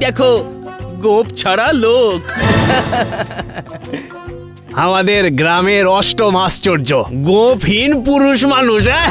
দেখো গোপ ছাড়া লোক। আমাদের গ্রামের অষ্টম আশ্চর্য গোপহীন পুরুষ মানুষ হ্যাঁ?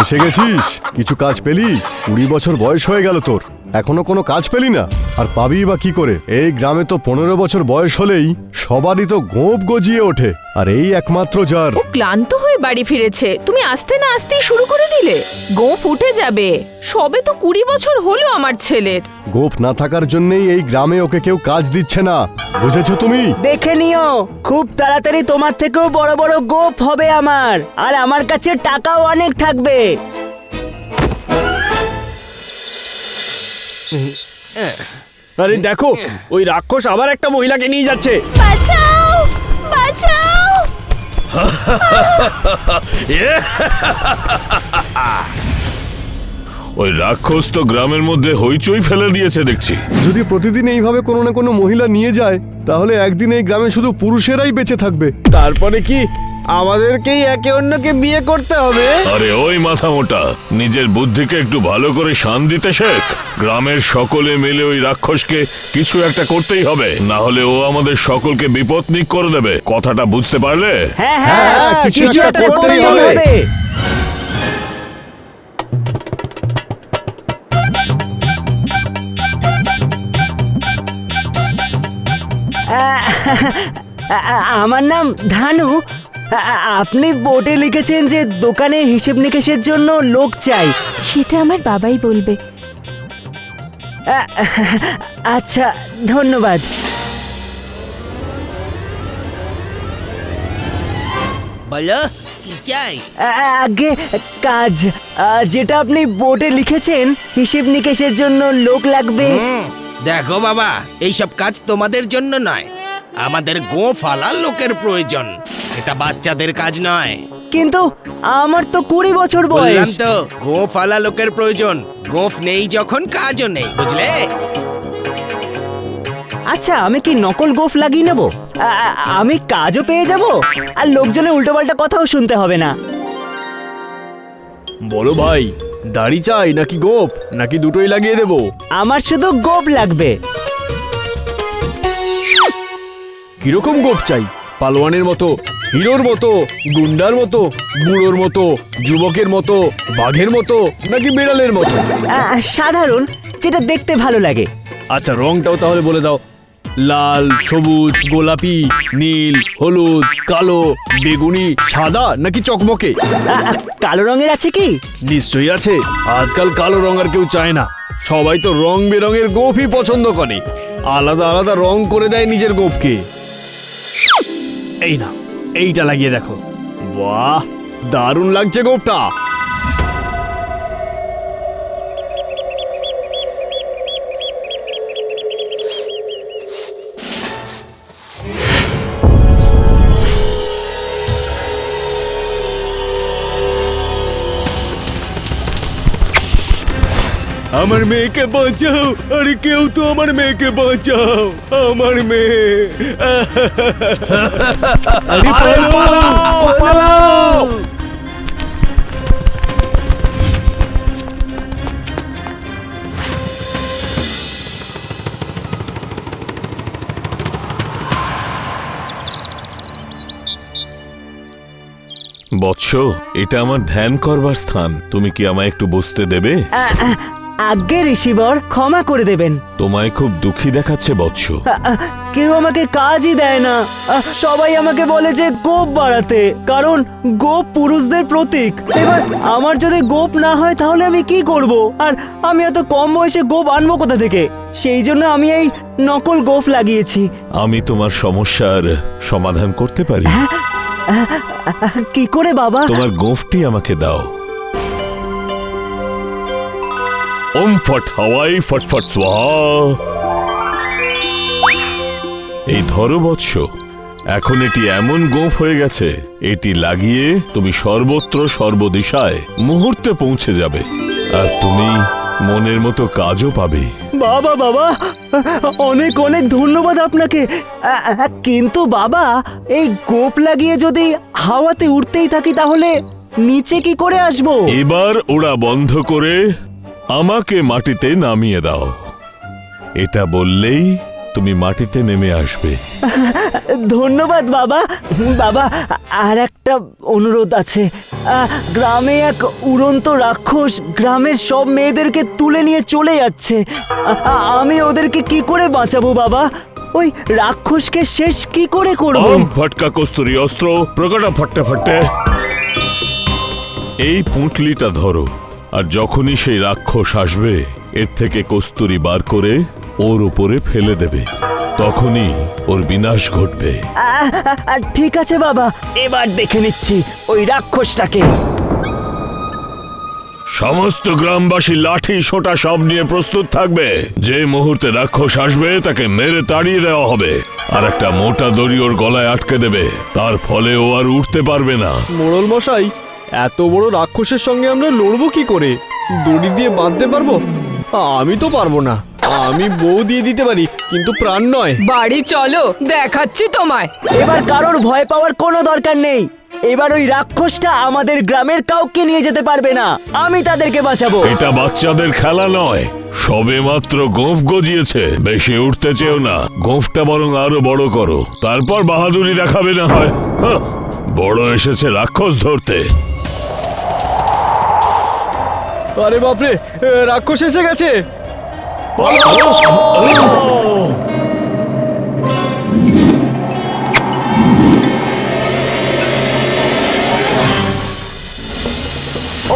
এসে গেছিস? কিছু কাজ পেলি? কুড়ি বছর বয়স হয়ে গেল তোর। এখনও কোনো কাজ পেলি না? আর পাবি বা কি করে? এই গ্রামে তো পনেরো বছর বয়স হলেই সবারই তো গোপ গজিয়ে ওঠে। আর এই একমাত্র যার ও ক্লান্ত হয়ে বাড়ি ফিরেছে। তুমি আসতে না আসতেই শুরু করে দিলে। গোপ উঠে যাবে। সবে তো কুড়ি বছর হলো আমার ছেলের। গোপ না থাকার জন্যই এই গ্রামে ওকে কেউ কাজ দিচ্ছে না। বুঝেছ তুমি? দেখে নিও খুব তাড়াতাড়ি তোমার থেকেও বড় বড় গোপ হবে আমার। আর আমার কাছে টাকাও অনেক থাকবে। আরে দেখো ওই রাক্ষস আবার একটা মহিলাকে নিয়ে যাচ্ছে। বাঁচাও বাঁচাও। ওই রাক্ষস তো গ্রামের মধ্যে হইচই ফেলে দিয়েছে দেখছি। যদি প্রতিদিন এইভাবে কোনো না কোনো মহিলা নিয়ে যায় তাহলে একদিন এই গ্রামে শুধু পুরুষেরাই বেঁচে থাকবে। তারপরে কি? আমাদেরকেই একে অন্যকে বিয়ে করতে হবে। আরে ওই মাথা মোটা নিজের বুদ্ধিকে একটু ভালো করে শান দিতে শেখ। গ্রামের সকলে মিলে ওই রাক্ষসকে কিছু একটা করতেই হবে না হলে ও আমাদের সকলকে বিপত্নিক করে দেবে। কথাটা বুঝতে পারলে? হ্যাঁ হ্যাঁ হ্যাঁ, কিছু একটা করতেই হবে। আমার নাম ধানু। আপনি বোর্ডে লিখেছেন যে দোকানে হিসেব নিকেশের জন্য লোক চাই। সেটা আমার বাবাই বলবে। আচ্ছা ধন্যবাদ। বলো কি চাই? আগে কাজ যেটা আপনি বোর্ডে লিখেছেন হিসেব নিকেশের জন্য লোক লাগবে। দেখো বাবা এইসব কাজ তোমাদের জন্য নয়। আমাদের গো ফালা লোকের প্রয়োজন। এটা বাচ্চাদের কাজ নয়। কিন্তু আমার তো কুড়ি বছর বললাম বয়স তো গো ফালা লোকের প্রয়োজন। গোফ নেই যখন কাজও নেই বুঝলে? আচ্ছা আমি কি নকল গোফ লাগিয়ে নেব? আ- আ- আমি কাজও পেয়ে যাব? আর লোকজনের উল্টোপাল্টা কথাও শুনতে হবে না। বলো ভাই দাড়ি চাই নাকি গোপ নাকি দুটোই লাগিয়ে দেবো? আমার শুধু গোপ লাগবে। কীরকম গোপ চাই? পালোয়ানের মতো হিরোর মতো গুন্ডার মতো বুড়োর মতো যুবকের মতো বাঘের মতো নাকি বিড়ালের মতো? সাধারণ যেটা দেখতে ভালো লাগে। আচ্ছা রংটাও তাহলে বলে দাও। লাল সবুজ গোলাপি নীল হলুদ কালো বেগুনি সাদা নাকি চকমকে? কালো রঙের আছে কি? নিশ্চয়ই আছে। আজকাল কালো রং আর কেউ চায় না। সবাই তো রং বেরঙের গোফই পছন্দ করে। আলাদা আলাদা রং করে দেয় নিজের গোপকে। এই না এইটা লাগিয়ে দেখো। বাহ দারুণ লাগছে গোপটা আমার মেয়েকে বাঁচাও আরে কেউ তো আমার মেয়েকে বাঁচাও আমার মেয়ে। আরে পালাও, পালাও। বৎস এটা আমার ধ্যান করবার স্থান। তুমি কি আমায় একটু বসতে দেবে? আজ্ঞে ঋষিবর ক্ষমা করে দেবেন। তোমায় খুব দুঃখী দেখাচ্ছে বৎস। আ, আ, কেউ আমাকে কাজই দেয় না। আ, সবাই আমাকে বলে যে গোপ বাড়াতে কারণ গোপ পুরুষদের প্রতীক। এবার আমার যদি গোপ না হয় তাহলে আমি কি করব? আর আমি এত কম বয়সে গোপ আনব কোথা থেকে? সেই জন্য আমি এই নকল গোফ লাগিয়েছি। আমি তোমার সমস্যার সমাধান করতে পারি। আ, কি করে বাবা? তোমার গোঁফটি আমাকে দাও। ওম ফট হাওয়াই ফটফট স্বাহা। এই ধরো বৎস এখন এটি এমন গোঁফ হয়ে গেছে এটি লাগিয়ে তুমি সর্বত্র সর্বদিশায় মুহূর্তে পৌঁছে যাবে আর তুমি মনের মতো কাজও পাবে। বাবা বাবা অনেক অনেক ধন্যবাদ আপনাকে। কিন্তু বাবা এই গোপ লাগিয়ে যদি হাওয়াতে উঠতেই থাকি তাহলে নিচে কি করে আসব? এবার ওরা বন্ধ করে আমাকে মাটিতে নামিয়ে দাও। এটা বললেই তুমি মাটিতে নেমে আসবে। ধন্যবাদ বাবা। বাবা আর একটা অনুরোধ আছে। গ্রামে এক উড়ন্ত রাক্ষস গ্রামের সব মেয়েদেরকে তুলে নিয়ে চলে যাচ্ছে। আমি ওদেরকে কি করে বাঁচাবো বাবা? ওই রাক্ষসকে শেষ কি করে করব? ফটকা কস্তুরি অস্ত্র প্রকটা ফট্টে ফট্টে এই পুঁটলিটা ধরো। আর যখনই সেই রাক্ষস আসবে এর থেকে কস্তুরি বার করে ওর উপরে ফেলে দেবে। তখনই ওর বিনাশ ঘটবে। ঠিক আছে বাবা এবার দেখে নিচ্ছি ওই রাক্ষসটাকে। সমস্ত গ্রামবাসী লাঠি সোটা সব নিয়ে প্রস্তুত থাকবে। যে মুহূর্তে রাক্ষস আসবে তাকে মেরে তাড়িয়ে দেওয়া হবে। আর একটা মোটা দড়ি ওর গলায় আটকে দেবে। তার ফলে ও আর উঠতে পারবে না। মোড়ল মশাই এত বড় রাক্ষসের সঙ্গে আমরা লড়বো কি করে? দড়ি দিয়ে বাঁধতে পারব? আমি তো পারব না। আমি বউ দিয়ে দিতে পারি কিন্তু প্রাণ নয়। বাড়ি চলো দেখাচ্ছি তোমায়। এবার কারোর ভয় পাওয়ার কোনো দরকার নেই। এবার ওই রাক্ষসটা আমাদের গ্রামের কাউকে নিয়ে যেতে পারবে না। আমি তাদেরকে বাঁচাবো। এটা বাচ্চাদের খেলা নয়। সবে মাত্র গোঁফ গজিয়েছে। বেশি উঠতে চেও না। গোঁফটা বরং আরও বড় করো। তারপর বাহাদুরি দেখাবে না হয়। বড় এসেছে রাক্ষস ধরতে। আরে বাপরে এ, রাক্ষস এসে গেছে।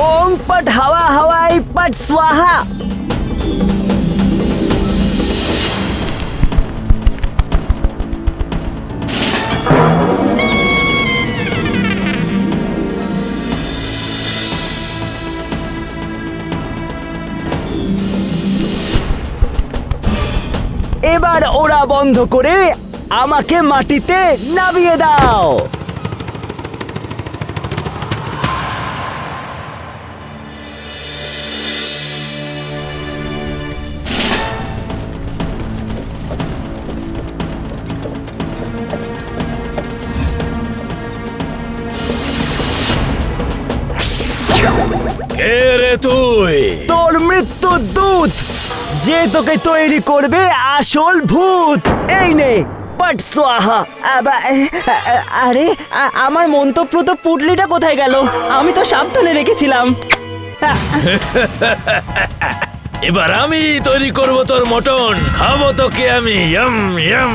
ওং পট হাওয়া হাওয়াই পট স্বাহা। এবার ওরা বন্ধ করে আমাকে মাটিতে নামিয়ে দাও। কে রে তুই? তোর মৃত্যু দূত যে তোকে তৈরি করবে আসল ভূত। এই নে, পট সোয়াহা। আরে আমার মন্তব্য তো পুটলিটা কোথায় গেল? আমি তো সাবধানে রেখেছিলাম। এবার আমি তৈরি করব তোর মটন। খাব তোকে আমি। Yum yum.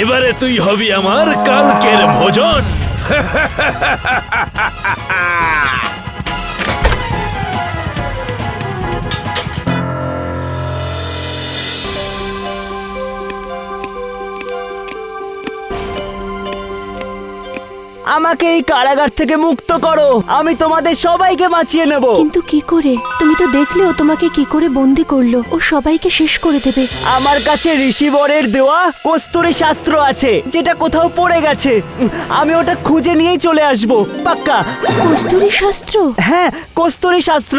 এবারে তুই হবি আমার কালকের ভোজন। আমাকে এই কারাগার থেকে মুক্ত করো। আমি তোমাদের সবাইকে বাঁচিয়ে নেব। কিন্তু কি করে? তুমি তো দেখলে ও তোমাকে কি করে বন্দি করল। ও সবাইকে শেষ করে দেবে। আমার কাছে ঋষিবরের দেওয়া কস্তুরী শাস্ত্র আছে যেটা কোথাও পড়ে গেছে। উম, আমি ওটা খুঁজে নিয়েই চলে আসব। পাক্কা? কস্তুরী শাস্ত্র? হ্যাঁ কস্তুরী শাস্ত্র।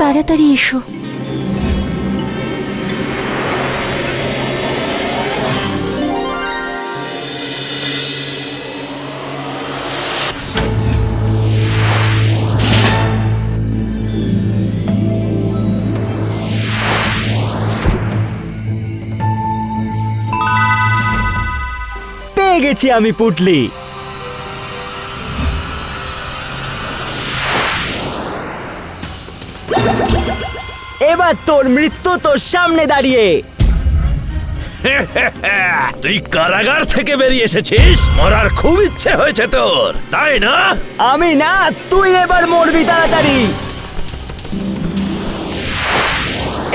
তাড়াতাড়ি এসো। পেয়ে গেছি আমি পুটলি। এবার তোর মৃত্যু তোর সামনে দাঁড়িয়ে। তুই কারাগার থেকে বেরিয়ে এসেছিস? মরার খুব ইচ্ছে হয়েছে তোর তাই না? আমি না তুই এবার মরবি তাড়াতাড়ি।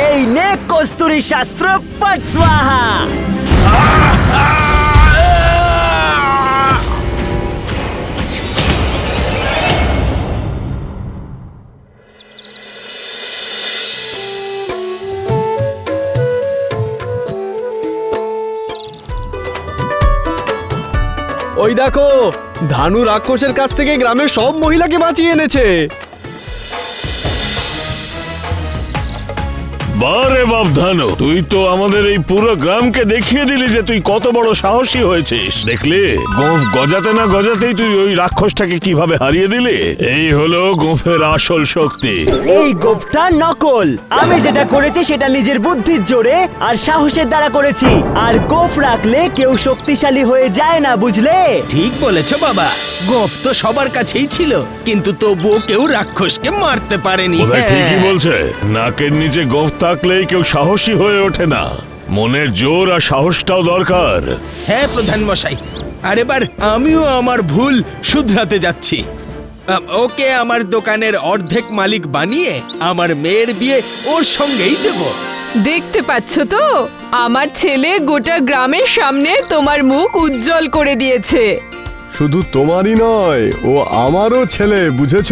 এই নে কস্তুরি শাস্ত্র পট ওই দেখো ধানু রাক্ষসের কাছ থেকে গ্রামের সব মহিলাকে বাঁচিয়ে এনেছে। বারে বাপ ধানো তুই তো আমাদের এই পুরো গ্রামকে দেখিয়ে দিলি যে তুই কত বড় সাহসী হয়েছিস। দেখলি? গোফ গজাতে না গজাতেই তুই ওই রাক্ষসটাকে কীভাবে হারিয়ে দিলি? এই হলো গোফের আসল শক্তি। এই গোপটা নকল। আমি যেটা করেছি সেটা নিজের বুদ্ধির জোরে আর সাহসের দ্বারা করেছি। আর গোফ রাখলে কেউ শক্তিশালী হয়ে যায় না বুঝলে? ঠিক বলেছ বাবা। গোফ তো সবার কাছেই ছিল কিন্তু তবুও কেউ রাক্ষসকে মারতে পারেনি। ওরা ঠিকই হ্যাঁ। বলছে। নাকের নিচে গোফ থাকলেই কেউ সাহসী হয়ে ওঠে না। মনের জোর আর সাহসটাও দরকার। হ্যাঁ প্রধান মশাই। আর এবার আমিও আমার ভুল শুধরাতে যাচ্ছি। ওকে আমার দোকানের অর্ধেক মালিক বানিয়ে আমার মেয়ের বিয়ে ওর সঙ্গেই দেব। দেখতে পাচ্ছ তো? আমার ছেলে গোটা গ্রামের সামনে তোমার মুখ উজ্জ্বল করে দিয়েছে। শুধু তোমারই নয় ও আমারও ছেলে বুঝেছ?